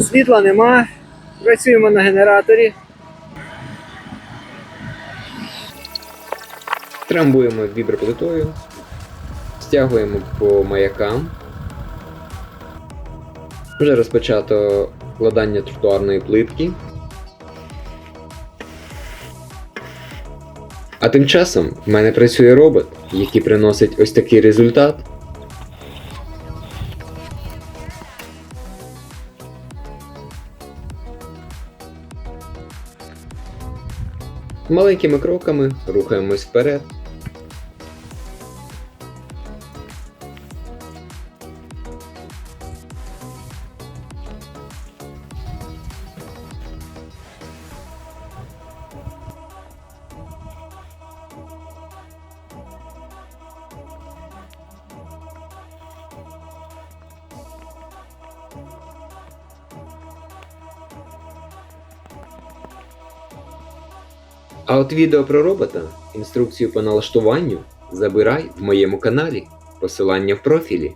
Світла нема. Працюємо на генераторі. Трамбуємо віброплитою, стягуємо по маякам. Вже розпочато вкладання тротуарної плитки. А тим часом в мене працює робот, який приносить ось такий результат. Маленькими кроками рухаємось вперед. А от відео про робота, інструкцію по налаштуванню забирай в моєму каналі, посилання в профілі.